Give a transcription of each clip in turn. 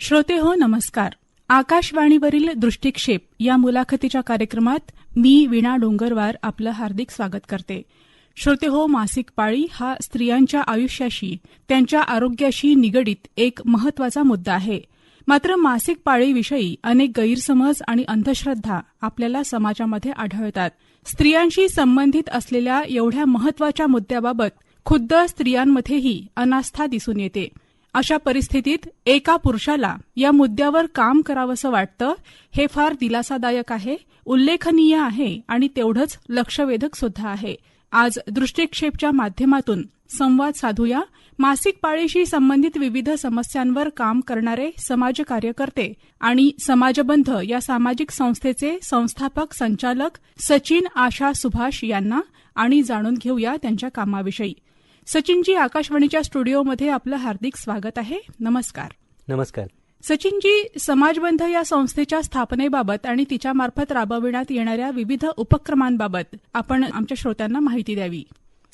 श्रोते हो नमस्कार. आकाशवाणीवरील दृष्टिक्षेप या मुलाखतीच्या कार्यक्रमात मी विणा डोंगरवार आपलं हार्दिक स्वागत करते. श्रोते हो मासिक पाळी हा स्त्रियांच्या आयुष्याशी त्यांच्या आरोग्याशी निगडीत एक महत्त्वाचा मुद्दा आहे. मात्र मासिक पाळीविषयी अनेक गैरसमज आणि अंधश्रद्धा आपल्याला समाजामध्ये आढळतात. स्त्रियांशी संबंधित असलेल्या एवढ्या महत्त्वाच्या मुद्द्याबाबत खुद्द स्त्रियांमध्येही अनास्था दिसून येते. अशा परिस्थितीत एका पुरुषाला या मुद्द्यावर काम करावंसं वाटतं हे फार दिलासादायक आहे उल्लेखनीय आहे आणि तेवढंच लक्षवेधक सुद्धा आहे. आज दृष्टिक्षेपच्या माध्यमातून संवाद साधूया. मासिक पाळीशी संबंधित विविध समस्यांवर काम करणारे समाजकार्यकर्ते आणि समाजबंध या सामाजिक संस्थेचे संस्थापक संचालक सचिन आशा सुभाष यांना आणि जाणून घेऊया त्यांच्या कामाविषयी. सचिनजी आकाशवाणीच्या स्टुडिओमध्ये आपलं हार्दिक स्वागत आहे. नमस्कार. नमस्कार. सचिनजी समाजबंध या संस्थेच्या स्थापनेबाबत आणि तिच्यामार्फत राबविण्यात येणाऱ्या विविध उपक्रमांबाबत आपण आमच्या श्रोत्यांना माहिती द्यावी.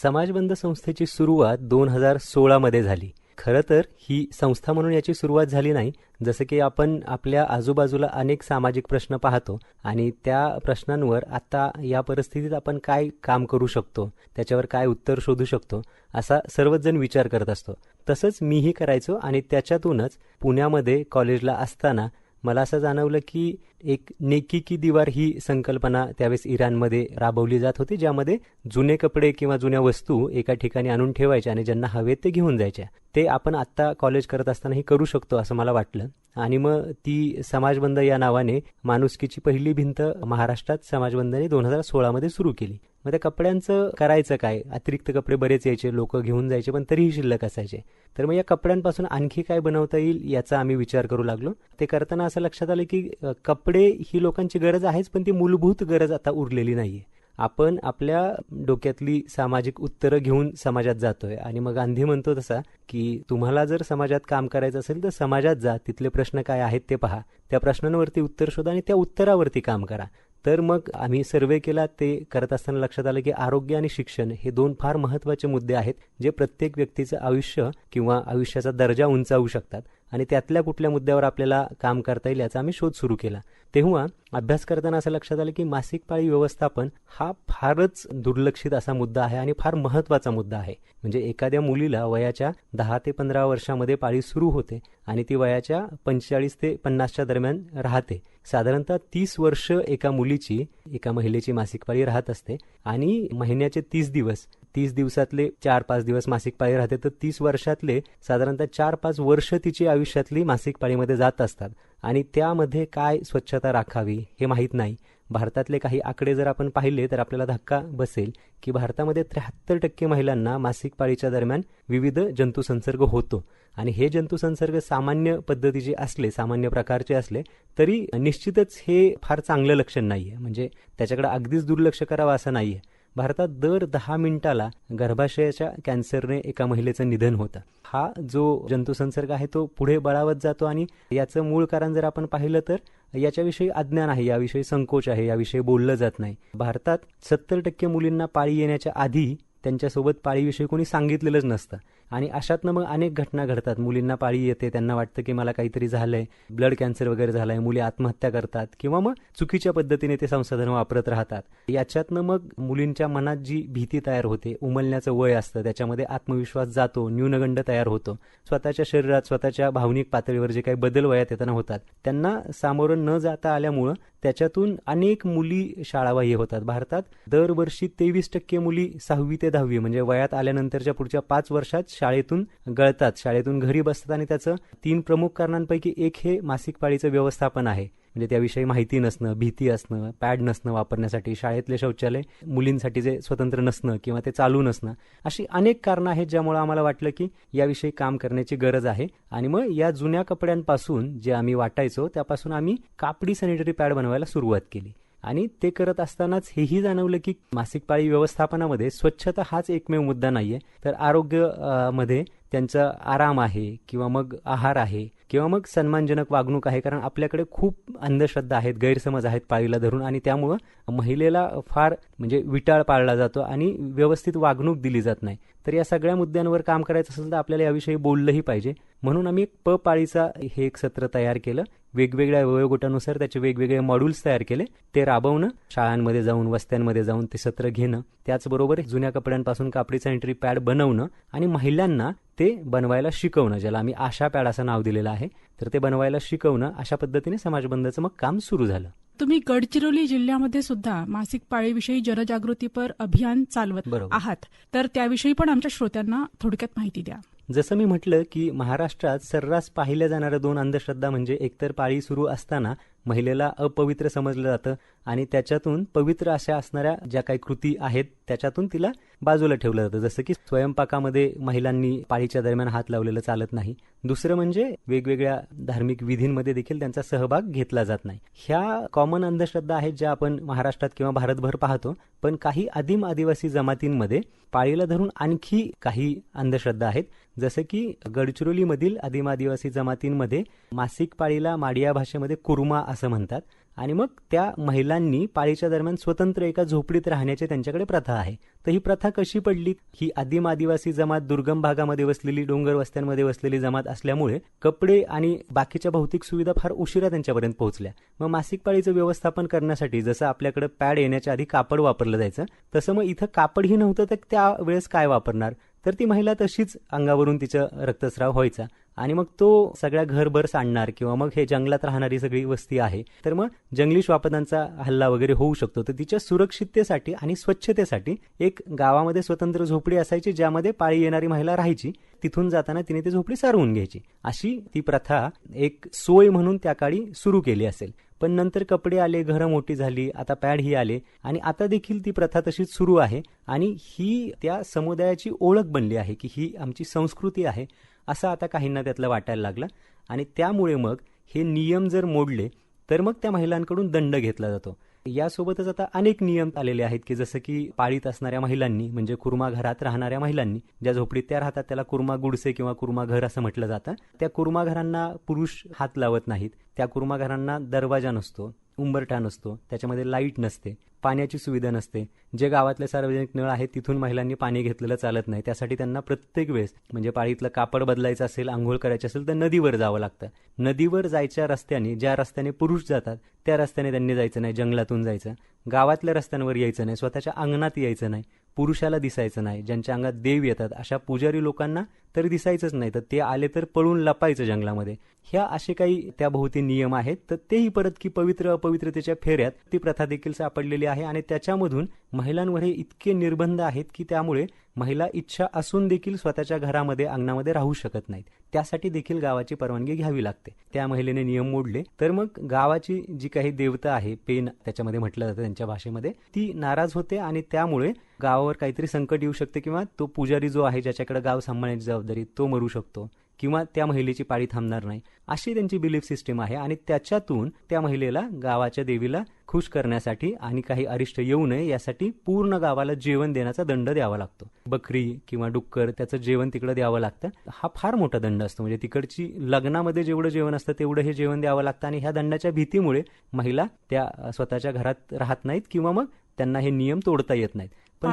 समाजबंध संस्थेची सुरुवात दोन हजार सोळामध्ये झाली. खरं तर ही संस्था म्हणून याची सुरुवात झाली नाही जसं की आपण आपल्या आजूबाजूला अनेक सामाजिक प्रश्न पाहतो आणि त्या प्रश्नांवर आता या परिस्थितीत आपण काय काम करू शकतो त्याच्यावर काय उत्तर शोधू शकतो असा सर्वच जण विचार करत असतो. तसंच मीही करायचो आणि त्याच्यातूनच पुण्यामध्ये कॉलेजला असताना मला असं जाणवलं की एक नेकी की दिवार ही संकल्पना त्यावेळेस इराणमध्ये राबवली जात होती ज्यामध्ये जुने कपडे किंवा जुन्या वस्तू एका ठिकाणी आणून ठेवायच्या आणि ज्यांना हवेत ते घेऊन जायच्या. ते आपण आत्ता कॉलेज करत असतानाही करू शकतो असं मला वाटलं. आणि मग ती समाजबंध या नावाने माणुसकीची पहिली भिंत महाराष्ट्रात समाजबंधने दोन हजार सोळामध्ये सुरू केली. मग त्या कपड्यांचं करायचं काय? अतिरिक्त कपडे बरेच यायचे लोक घेऊन जायचे पण तरीही शिल्लक असायचे. तर मग या कपड्यांपासून आणखी काय बनवता येईल याचा आम्ही विचार करू लागलो. ते करताना असं लक्षात आलं की कपडे ही लोकांची गरज आहेच पण ती मूलभूत गरज आता उरलेली नाहीये. आपण आपल्या डोक्यातली सामाजिक उत्तरं घेऊन समाजात जातोय. आणि मग गांधी म्हणतो तसा की तुम्हाला जर समाजात काम करायचं असेल तर समाजात जा तिथले प्रश्न काय आहेत ते पहा. त्या प्रश्नांवरती उत्तर शोधा आणि त्या उत्तरावरती काम करा. तर मग आम्ही सर्वे केला ते करत असताना लक्षात आलं की आरोग्य आणि शिक्षण हे दोन फार महत्त्वाचे मुद्दे आहेत जे प्रत्येक व्यक्तीचं आयुष्य किंवा आयुष्याचा दर्जा उंचावू शकतात. आणि त्यातल्या कुठल्या मुद्द्यावर आपल्याला काम करता येईल याचा आम्ही शोध सुरू केला. तेव्हा अभ्यास करताना असं लक्षात आलं की मासिक पाळी व्यवस्थापन हा फारच दुर्लक्षित असा मुद्दा आहे आणि फार महत्त्वाचा मुद्दा आहे. म्हणजे एखाद्या मुलीला वयाच्या दहा ते पंधरा वर्षामध्ये पाळी सुरू होते आणि ती वयाच्या पंचेचाळीस ते पन्नासच्या दरम्यान राहते. साधारणतः तीस वर्ष एका मुलीची एका महिलेची मासिक पाळी राहत असते आणि महिन्याचे तीस दिवस तीस दिवसातले चार पाच दिवस मासिक पाळी राहते तर तीस वर्षातले साधारणतः चार पाच वर्ष तिची आयुष्यातली मासिक पाळीमध्ये जात असतात. आणि त्यामध्ये काय स्वच्छता राखावी हे माहीत नाही. भारतातले काही आकडे जर आपण पाहिले तर आपल्याला धक्का बसेल की भारतामध्ये त्र्याहत्तर टक्के महिलांना मासिक पाळीच्या दरम्यान विविध जंतुसंसर्ग होतो. आणि हे जंतुसंसर्ग सामान्य पद्धतीचे असले सामान्य प्रकारचे असले तरी निश्चितच हे फार चांगलं लक्षण नाहीये. म्हणजे त्याच्याकडे अगदीच दुर्लक्ष करावं असं नाहीये. भारतात दर दहा मिनिटाला गर्भाशयाच्या कॅन्सरने एका महिलेचं निधन होतं. हा जो जंतुसंसर्ग आहे तो पुढे बळावत जातो आणि याचं मूळ कारण जर आपण पाहिलं तर याच्याविषयी अज्ञान आहे याविषयी संकोच आहे याविषयी बोललं जात नाही. भारतात सत्तर टक्के मुलींना पाळी येण्याच्या आधी त्यांच्यासोबत पाळीविषयी कोणी सांगितलेलंच नसतं. आणि अशातनं मग अनेक घटना घडतात. मुलींना पाळी येते. त्यांना वाटतं की मला काहीतरी झालंय. ब्लड कॅन्सर वगैरे झालंय. मुली आत्महत्या करतात किंवा मग चुकीच्या पद्धतीने ते संसाधन वापरत राहतात. याच्यातनं मग मुलींच्या मनात जी भीती तयार होते उमलण्याचं वय असतं त्याच्यामध्ये आत्मविश्वास जातो न्यूनगंड तयार होतो. स्वतःच्या शरीरात स्वतःच्या भावनिक पातळीवर जे काही बदल वयात येताना होतात त्यांना सामोरं न जाता आल्यामुळं त्याच्यातून अनेक मुली शाळाबाह्य होतात. भारतात दरवर्षी तेवीस टक्के मुली सहावी ते दहावी म्हणजे वयात आल्यानंतरच्या पुढच्या पाच वर्षात शाळेतून गळतात. शाळेतून घरी बसतात आणि त्याचं तीन प्रमुख कारणांपैकी एक हे मासिक पाळीचं व्यवस्थापन आहे. म्हणजे त्याविषयी माहिती नसणं भीती असणं पॅड नसणं वापरण्यासाठी शाळेतले शौचालय मुलींसाठी जे स्वतंत्र नसणं किंवा ते चालू नसणं अशी अनेक कारणं आहेत ज्यामुळे आम्हाला वाटलं की याविषयी काम करण्याची गरज आहे. आणि मग या जुन्या कपड्यांपासून जे आम्ही वाटायचो त्यापासून आम्ही कापडी सॅनिटरी पॅड बनवायला सुरुवात केली. आणि ते करत असतानाच हेही जाणवलं की मासिक पाळी व्यवस्थापनामध्ये स्वच्छता हाच एकमेव मुद्दा नाहीये. तर आरोग्यमध्ये त्यांचा आराम आहे किंवा मग आहार आहे किंवा मग सन्मानजनक वागणूक आहे कारण आपल्याकडे खूप अंधश्रद्धा आहेत गैरसमज आहेत पाळीला धरून आणि त्यामुळं महिलेला फार म्हणजे विटाळ पाळला जातो आणि व्यवस्थित वागणूक दिली जात नाही. तर या सगळ्या मुद्द्यांवर काम करायचं असेल तर आपल्याला याविषयी बोललंही पाहिजे. म्हणून आम्ही एक प पाळीचा हे एक सत्र तयार केलं. वेगवेगळ्या वयोगटानुसार त्याचे वेगवेगळे मॉड्यूल्स तयार केले. ते राबवणं शाळांमध्ये जाऊन वस्त्यांमध्ये जाऊन ते सत्र घेणं त्याचबरोबर जुन्या कपड्यांपासून कापडी सॅनिटरी पॅड बनवणं आणि महिलांना ते बनवायला शिकवणं ज्याला आम्ही आशा पॅड असं नाव दिलेलं आहे. तर ते बनवायला शिकवणं अशा पद्धतीने समाजबंधाचं मग काम सुरू झालं. तुम्ही गडचिरोली जिल्ह्यामध्ये सुद्धा मासिक पाळीविषयी जनजागृतीपर अभियान चालवत. आहात तर त्याविषयी पण आमच्या श्रोत्यांना थोडक्यात माहिती द्या जसं मी म्हटलं की महाराष्ट्रात सर्रास पाहिल्या जाणाऱ्या दोन अंधश्रद्धा म्हणजे एकतर पाळी सुरू असताना महिलेला अपवित्र समजलं जातं आणि त्याच्यातून पवित्र अशा असणाऱ्या ज्या काही कृती आहेत त्याच्यातून तिला बाजूला ठेवलं जातं. जसं की स्वयंपाकामध्ये महिलांनी पाळीच्या दरम्यान हात लावलेलं चालत नाही. दुसरं म्हणजे वेगवेगळ्या धार्मिक विधींमध्ये देखील त्यांचा सहभाग घेतला जात नाही. ह्या कॉमन अंधश्रद्धा आहेत ज्या आपण महाराष्ट्रात किंवा भारतभर पाहतो पण काही आदिम आदिवासी जमातींमध्ये पाळीला धरून आणखी काही अंधश्रद्धा आहेत. जसं की गडचिरोलीमधील आदिम आदिवासी जमातींमध्ये मासिक पाळीला माडिया भाषेमध्ये कुर्मा असं म्हणतात. आणि मग त्या महिलांनी पाळीच्या दरम्यान स्वतंत्र एका झोपडीत राहण्याची त्यांच्याकडे प्रथा आहे. तर ही प्रथा कशी पडली? ही आदिम आदिवासी जमात दुर्गम भागामध्ये वसलेली डोंगर वस्त्यांमध्ये वसलेली जमात असल्यामुळे कपडे आणि बाकीच्या भौतिक सुविधा फार उशिरा त्यांच्यापर्यंत पोहोचल्या. मग मासिक पाळीचं व्यवस्थापन करण्यासाठी जसं आपल्याकडे पॅड येण्याच्या आधी कापड वापरलं जायचं तसं मग इथं कापडही नव्हतं तर त्यावेळेस काय वापरणार? तर ती महिला तशीच अंगावरून तिचा रक्तस्राव व्हायचा. आणि मग तो सगळ्या घरभर सांडणार किंवा मग हे जंगलात राहणारी सगळी वस्ती आहे तर मग जंगली श्वापदांचा हल्ला वगैरे होऊ शकतो. तर तिच्या सुरक्षिततेसाठी आणि स्वच्छतेसाठी एक गावामध्ये स्वतंत्र झोपडी असायची ज्यामध्ये पाळी येणारी महिला राहायची. तिथून जाताना तिने ती झोपडी सारवून घ्यायची. अशी ती प्रथा एक सोय म्हणून त्या काळी सुरू केली असेल. पण नंतर कपडे आले घरं मोठी झाली आता पॅड ही आले आणि आता देखील ती प्रथा तशीच सुरू आहे. आणि ही त्या समुदायाची ओळख बनली आहे की ही आमची संस्कृती आहे. असं आता काहींना त्यातलं वाटायला लागलं. आणि त्यामुळे मग हे नियम जर मोडले तर मग त्या महिलांकडून दंड घेतला जातो. यासोबतच आता अनेक नियम आलेले आहेत की जसं की पाळीत असणाऱ्या महिलांनी म्हणजे कुर्मा घरात राहणाऱ्या महिलांनी ज्या झोपडीत त्या राहतात त्याला कुर्मा गुडसे किंवा कुर्मा घर असं म्हटलं जातं. त्या कुर्मा घरांना पुरुष हात लावत नाहीत. त्या कुर्मा घरांना दरवाजा नसतो. उंबरठा नसतो त्याच्यामध्ये लाइट नसते पाण्याची सुविधा नसते. जे गावातले सार्वजनिक नळ आहेत तिथून महिलांनी पाणी घेतलेलं चालत नाही. त्यासाठी त्यांना प्रत्येक वेळेस म्हणजे पाळीतलं कापड बदलायचं असेल आंघोळ करायची असेल तर नदीवर जावं लागतं. नदीवर जायच्या रस्त्याने ज्या रस्त्याने पुरुष जातात त्या रस्त्याने त्यांनी जायचं नाही जंगलातून जायचं. गावातल्या रस्त्यांवर यायचं नाही स्वतःच्या अंगणात यायचं नाही पुरुषाला दिसायचं नाही. ज्यांच्या अंगात देव येतात अशा पुजारी लोकांना तर दिसायचंच नाही. तर ते आले तर पळून लपायचं जंगलामध्ये. ह्या असे काही त्या भोवती नियम आहेत. तर तेही परत की पवित्र अपवित्रतेच्या फेऱ्यात ती प्रथा देखील सापडलेली आहे आणि त्याच्यामधून महिलांवर हे इतके निर्बंध आहेत की त्यामुळे महिला इच्छा असून देखील स्वतःच्या घरामध्ये अंगणामध्ये राहू शकत नाहीत. त्यासाठी देखील गावाची परवानगी घ्यावी लागते. त्या महिलेने नियम मोडले. तर मग गावाची जी काही देवता आहे पेन त्याच्यामध्ये म्हटलं जातं त्यांच्या भाषेमध्ये ती नाराज होते आणि त्यामुळे गावावर काहीतरी संकट येऊ शकते किंवा तो पुजारी जो आहे ज्याच्याकडे गाव सांभाळण्याची जबाबदारी तो मरू शकतो किंवा त्या महिलेची पाळी थांबणार नाही. अशी त्यांची बिलीफ सिस्टीम आहे आणि त्याच्यातून त्या महिलेला गावाच्या देवीला खुश करण्यासाठी आणि काही अरिष्ट येऊ नये यासाठी पूर्ण गावाला जेवण देण्याचा दंड द्यावा लागतो. बकरी किंवा डुक्कर त्याचं जेवण तिकडं द्यावं लागतं. हा फार मोठा दंड असतो. म्हणजे तिकडची लग्नामध्ये जेवढं जेवण असतं तेवढं हे जेवण द्यावं लागतं आणि ह्या दंडाच्या भीतीमुळे महिला त्या स्वतःच्या घरात राहत नाहीत किंवा मग त्यांना हे नियम तोडता येत नाहीत. पण.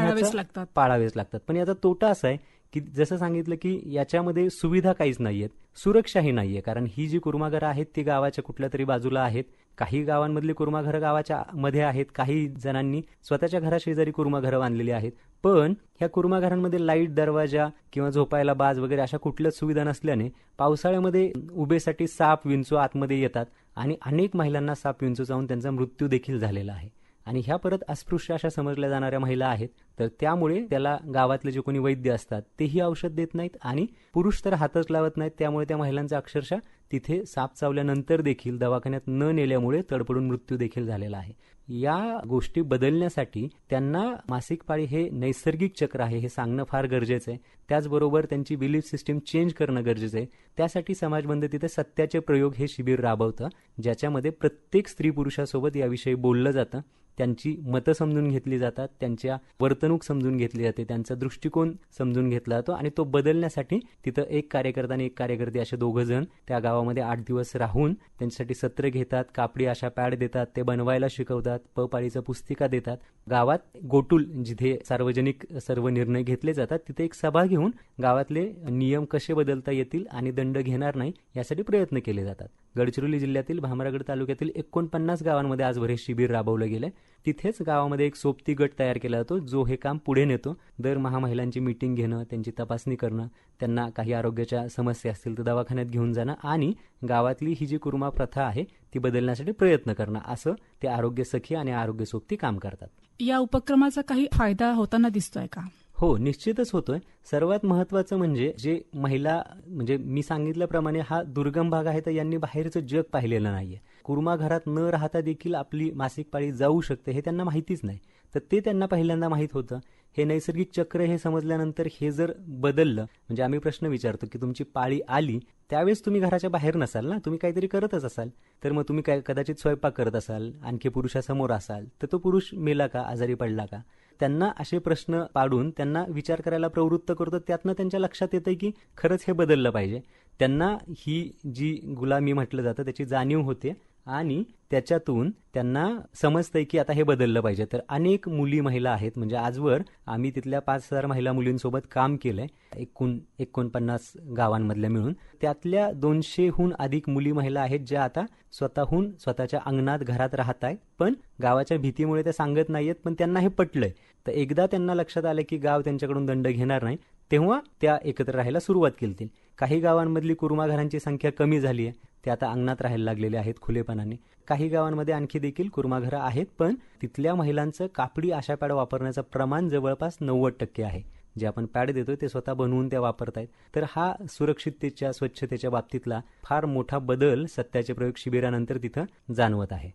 पाळावेच लागतात. पण याचा तोटा असा आहे की जसं सांगितलं की याच्यामध्ये सुविधा काहीच नाहीयेत सुरक्षाही नाहीये. कारण ही जी कुर्माघरं आहेत ती गावाच्या कुठल्या तरी बाजूला आहेत. काही गावांमधली कुर्माघरं गावाच्या मध्ये आहेत काही जणांनी स्वतःच्या घराशेजारी कुर्माघरं बांधलेली आहेत. पण ह्या कुर्माघरांमध्ये लाइट दरवाजा किंवा झोपायला बाज वगैरे अशा कुठल्याच सुविधा नसल्याने पावसाळ्यामध्ये उभेसाठी साप विंचू आतमध्ये येतात आणि अनेक महिलांना साप विंचू जाऊन त्यांचा मृत्यू देखील झालेला आहे. आणि ह्या परत अस्पृश्य अशा समजल्या जाणाऱ्या महिला आहेत. तर त्यामुळे त्याला गावातले जे कोणी वैद्य असतात तेही औषध देत नाहीत आणि पुरुष तर हातच लावत नाहीत. त्यामुळे त्या महिलांचा अक्षरशः तिथे साप चावल्यानंतर देखील दवाखान्यात न नेल्यामुळे तडपडून मृत्यू देखील झालेला आहे. या गोष्टी बदलण्यासाठी त्यांना मासिक पाळी हे नैसर्गिक चक्र आहे हे सांगणं फार गरजेचं आहे. त्याचबरोबर त्यांची बिलीफ सिस्टीम चेंज करणं गरजेचं आहे. त्यासाठी समाजबंध तिथे सत्याचे प्रयोग हे शिबिर राबवतं ज्याच्यामध्ये प्रत्येक स्त्री पुरुषासोबत याविषयी बोललं जातं. त्यांची मतं समजून घेतली जातात त्यांच्या वर्तणूक समजून घेतली जाते त्यांचा दृष्टिकोन समजून घेतला जातो आणि तो बदलण्यासाठी तिथं एक कार्यकर्ता आणि एक कार्यकर्ते असे दोघं जण त्या गावामध्ये आठ दिवस राहून त्यांच्यासाठी सत्र घेतात कापडी अशा पॅड देतात ते बनवायला शिकवतात पपाळीचं पुस्तिका देतात. गावात गोटूल जिथे सार्वजनिक सर्व निर्णय घेतले जातात तिथे एक सभा घेऊन गावातले नियम कसे बदलता येतील आणि दंड घेणार नाही यासाठी प्रयत्न केले जातात. गडचिरोली जिल्ह्यातील भामरागड तालुक्यातील एकोणपन्नास गावांमध्ये आजवर हे शिबिर राबवलं आहे तिथेच गावामध्ये एक सोबती गट तयार केला जातो जो हे काम पुढे नेतो. दर महिलांची मीटिंग घेणं त्यांची तपासणी करणं त्यांना काही आरोग्याच्या समस्या असतील तर दवाखान्यात घेऊन जाणं आणि गावातली ही जी कुर्मा प्रथा आहे ती बदलण्यासाठी प्रयत्न करणं. असं ते आरोग्य सखी आणि आरोग्य सोबती काम करतात. या उपक्रमाचा काही फायदा होताना दिसतोय का? हो निश्चितच होतोय. सर्वात महत्वाचं म्हणजे जे महिला म्हणजे मी सांगितल्याप्रमाणे हा दुर्गम भाग आहे तर यांनी बाहेरचं जग पाहिलेलं नाहीये. कुर्मा घरात न राहता देखील आपली मासिक पाळी जाऊ शकते हे त्यांना माहितीच नाही. तर ते त्यांना पहिल्यांदा माहीत होतं. हे नैसर्गिक चक्र हे समजल्यानंतर हे जर बदललं म्हणजे आम्ही प्रश्न विचारतो की तुमची पाळी आली त्यावेळेस तुम्ही घराच्या बाहेर नसाल ना? तुम्ही काहीतरी करतच असाल. तर मग तुम्ही काय कदाचित स्वयंपाक करत असाल आणखी पुरुषासमोर असाल तर तो पुरुष मेला का? आजारी पडला का? त्यांना असे प्रश्न पाडून त्यांना विचार करायला प्रवृत्त करतो त्यातनं त्यांच्या लक्षात येतं की खरंच हे बदललं पाहिजे. त्यांना ही जी गुलामी म्हटलं जातं त्याची जाणीव होते. आणि त्याच्यातून त्यांना समजतंय की आता हे बदललं पाहिजे. तर अनेक मुली महिला आहेत म्हणजे आजवर आम्ही तिथल्या पाच हजार महिला मुलींसोबत काम केलंय एकूण एकोणपन्नास गावांमधल्या मिळून. त्यातल्या दोनशेहून अधिक मुली महिला आहेत ज्या आता स्वतःहून स्वतःच्या अंगणात घरात राहत आहेत पण गावाच्या भीतीमुळे त्या सांगत नाहीयेत पण त्यांना हे पटलंय. तर एकदा त्यांना लक्षात आलं की गाव त्यांच्याकडून दंड घेणार नाही तेव्हा त्या एकत्र राहायला सुरुवात केली काही गावांमधली कुर्मा घरांची संख्या कमी झाली आहे ते आता अंगणात राहायला लागलेले आहेत खुलेपणाने. काही गावांमध्ये आणखी देखील कुर्माघरं आहेत पण तिथल्या महिलांचं कापडी आशा पॅड वापरण्याचं प्रमाण जवळपास नव्वद टक्के आहे. जे आपण पॅड देतोय ते स्वतः बनवून त्या वापरतायत. तर हा सुरक्षिततेच्या स्वच्छतेच्या बाबतीतला फार मोठा बदल सत्याचे प्रयोग शिबिरानंतर तिथं जाणवत आहे.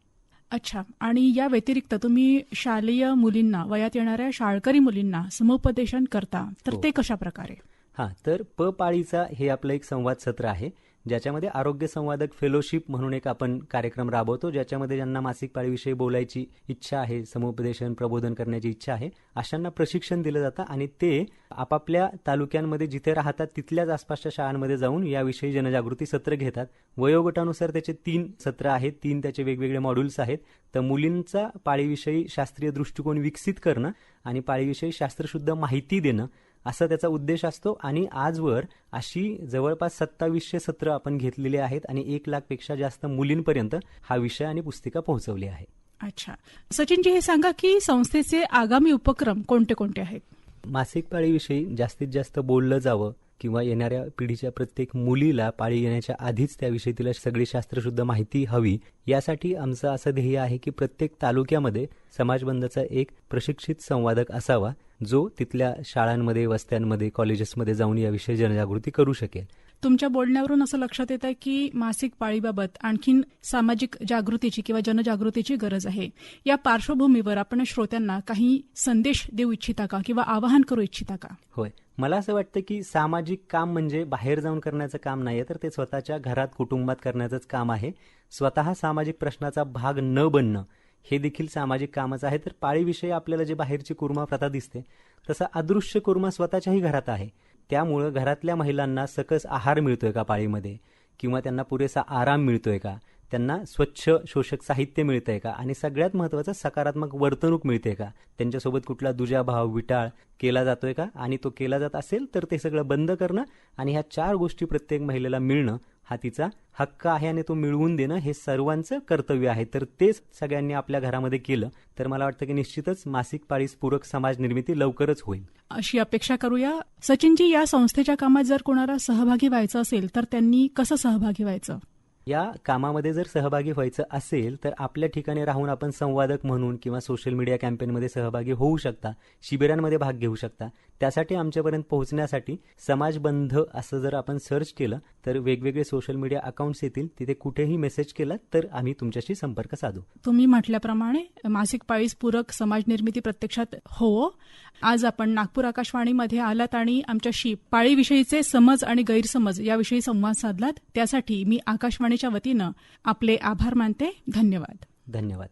अच्छा. आणि या व्यतिरिक्त तुम्ही शालेय मुलींना वयात येणाऱ्या शाळकरी मुलींना समुपदेशन करता तर हो. ते कशा प्रकारे हां तर प पाळीचा हे आपलं एक संवाद सत्र आहे ज्याच्यामध्ये आरोग्य संवादक फेलोशिप म्हणून एक आपण कार्यक्रम राबवतो ज्याच्यामध्ये ज्यांना मासिक पाळीविषयी बोलायची इच्छा आहे समुपदेशन प्रबोधन करण्याची इच्छा आहे अशांना प्रशिक्षण दिलं जातं आणि ते आपापल्या तालुक्यांमध्ये जिथे राहतात तिथल्याच आसपासच्या शाळांमध्ये जाऊन याविषयी जनजागृती सत्र घेतात. वयोगटानुसार त्याचे तीन सत्र आहेत तीन त्याचे वेगवेगळे मॉड्यूल्स आहेत. तर मुलींचा पाळीविषयी शास्त्रीय दृष्टिकोन विकसित करणं आणि पाळीविषयी शास्त्रशुद्ध माहिती देणं असा त्याचा उद्देश असतो. आणि आजवर अशी जवळपास सत्तावीसशे सत्र आपण घेतलेली आहेत आणि एक लाखपेक्षा जास्त मुलींपर्यंत हा विषय आणि पुस्तिका पोहोचवली आहे. अच्छा. सचिनजी हे सांगा की संस्थेचे आगामी उपक्रम कोणते कोणते आहेत? मासिक पाळीविषयी जास्तीत जास्त बोललं जावं किंवा येणाऱ्या पिढीच्या प्रत्येक मुलीला पाळी येण्याच्या आधीच त्याविषयी तिला सगळी शास्त्रशुद्ध माहिती हवी यासाठी आमचं असं ध्येय आहे की प्रत्येक तालुक्यामध्ये समाजबंधाचा एक प्रशिक्षित संवादक असावा जो तिथल्या शाळांमध्ये वस्त्यांमध्ये कॉलेजेसमध्ये जाऊन याविषयी जनजागृती करू शकेल. तुमच्या बोलण्यावरून असं लक्षात येत आहे की मासिक पाळीबाबत आणखीन सामाजिक जागृतीची किंवा जनजागृतीची गरज आहे. या पार्श्वभूमीवर आपण श्रोत्यांना काही संदेश देऊ इच्छिता का किंवा आवाहन करू इच्छिता का? होय. मला असं वाटतं की सामाजिक काम म्हणजे बाहेर जाऊन करण्याचं काम नाहीये तर ते स्वतःच्या घरात कुटुंबात करण्याचंच काम आहे. स्वतः सामाजिक प्रश्नाचा भाग न बनणं हे देखील सामाजिक कामच आहे. तर पाळीविषयी आपल्याला जे बाहेरची कुर्मा प्रथा दिसते तसा अदृश्य कुर्मा स्वतःच्याही घरात आहे. त्यामुळं घरातल्या महिलांना सकस आहार मिळतोय का पाळीमध्ये? किंवा त्यांना पुरेसा आराम मिळतोय का? त्यांना स्वच्छ शोषक साहित्य मिळतंय का? आणि सगळ्यात महत्वाचं सकारात्मक वर्तणूक मिळते का? त्यांच्यासोबत कुठला दुजाभाव विटाळ केला जातोय का? आणि तो केला जात असेल तर ते सगळं बंद करणं आणि ह्या चार गोष्टी प्रत्येक महिलेला मिळणं हा तिचा हक्क आहे आणि तो मिळवून देणं हे सर्वांचं कर्तव्य आहे. तर तेच सगळ्यांनी आपल्या घरामध्ये केलं. तर मला वाटतं की निश्चितच मासिक पाळीस पूरक समाज निर्मिती लवकरच होईल. अशी अपेक्षा करूया. सचिनजी या संस्थेच्या कामात जर कोणाला सहभागी व्हायचं असेल तर त्यांनी कसं सहभागी व्हायचं? या कामामध्ये जर सहभागी व्हायचं असेल तर आपल्या ठिकाणी राहून आपण संवादक म्हणून किंवा सोशल मीडिया कॅम्पेनमध्ये सहभागी होऊ शकता. शिबिरांमध्ये भाग घेऊ शकता. त्यासाठी आमच्यापर्यंत पोहोचण्यासाठी समाजबंध असं जर आपण सर्च केलं तर वेगवेगळे सोशल मीडिया अकाउंट्स येतील. तिथे कुठेही मेसेज केला तर आम्ही तुमच्याशी संपर्क साधू. तुम्ही म्हटल्याप्रमाणे मासिक पाळीस पूरक समाज निर्मिती प्रत्यक्षात हो. आज आपण नागपूर आकाशवाणीमध्ये आलात आणि आमच्याशी पाळीविषयीचे समज आणि गैरसमज याविषयी संवाद साधलात. त्यासाठी मी आकाशवाणीच्या वतीनं आपले आभार मानते. धन्यवाद. धन्यवाद.